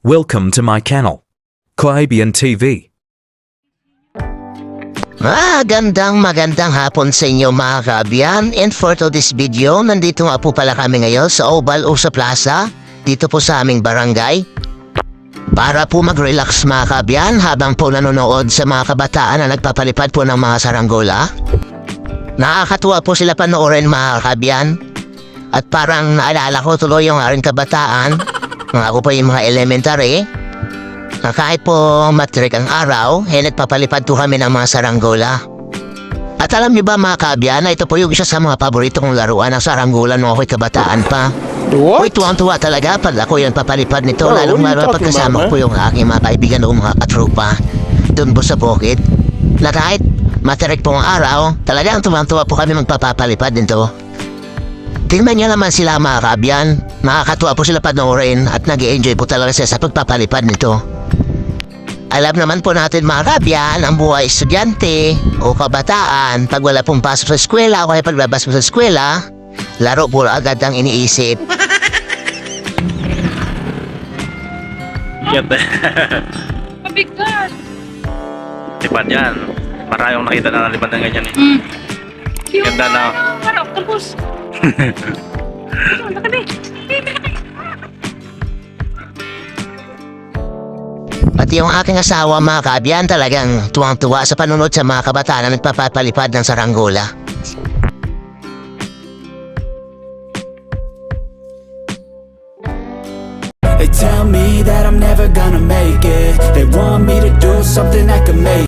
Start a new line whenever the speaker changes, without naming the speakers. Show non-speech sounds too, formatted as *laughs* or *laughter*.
Welcome to my channel. Quabian TV.
Ah, gandang magandang hapon sa inyo mga kaabyan. And for today's video, nandito nga po pala kami ngayon sa Oval Usa Plaza, dito po sa aming barangay. Para po mag-relax mga kaabyan habang po nanonood sa mga kabataan na nagpapalipad po ng mga saranggola. Nakakatuwa po sila panoorin mga kaabyan. At parang naalala ko tuloy yung aking kabataan. Mga ako po yung mga elementary. Na kahit po matrik ang araw, eh nagpapalipad po kami ng mga saranggola. At alam niyo ba mga kaabyan na ito po yung isa sa mga paborito kong laruan ng saranggola nung ako'y kabataan pa.
What?
Uy, tuwang-tuwa talaga pag ako yung papalipad nito,
Bro,
lalong lalo pagkasama ko yung aking mga kaibigan o mga katropa doon po sa bukid. Na kahit matirik po ang araw, talagang tuwang-tuwa po kami magpapapalipad nito. Tingnan niya naman sila mga kaabyan, nakakatuwa po sila panoorin at nag enjoy po talaga sila sa pagpapalipad nito. Alam naman po natin mga kaabyan, ang buhay estudyante o kabataan, pag wala pong pasok sa eskwela o kaya paglabas mo sa eskwela, laro po agad ang iniisip.
Yan.
Mabigat.
Lipad yan. Marayong nakita na ng lipad ng ganyan eh.
Mm.
Ganda na.
Ano, octopus. *laughs* Ano, laki
Pati yung aking asawa mga kaabyan talagang tuwang-tuwa sa panunod sa mga kabataan na nagpapalipad ng saranggola.
They tell me that I'm never gonna make it They want me to do something that could make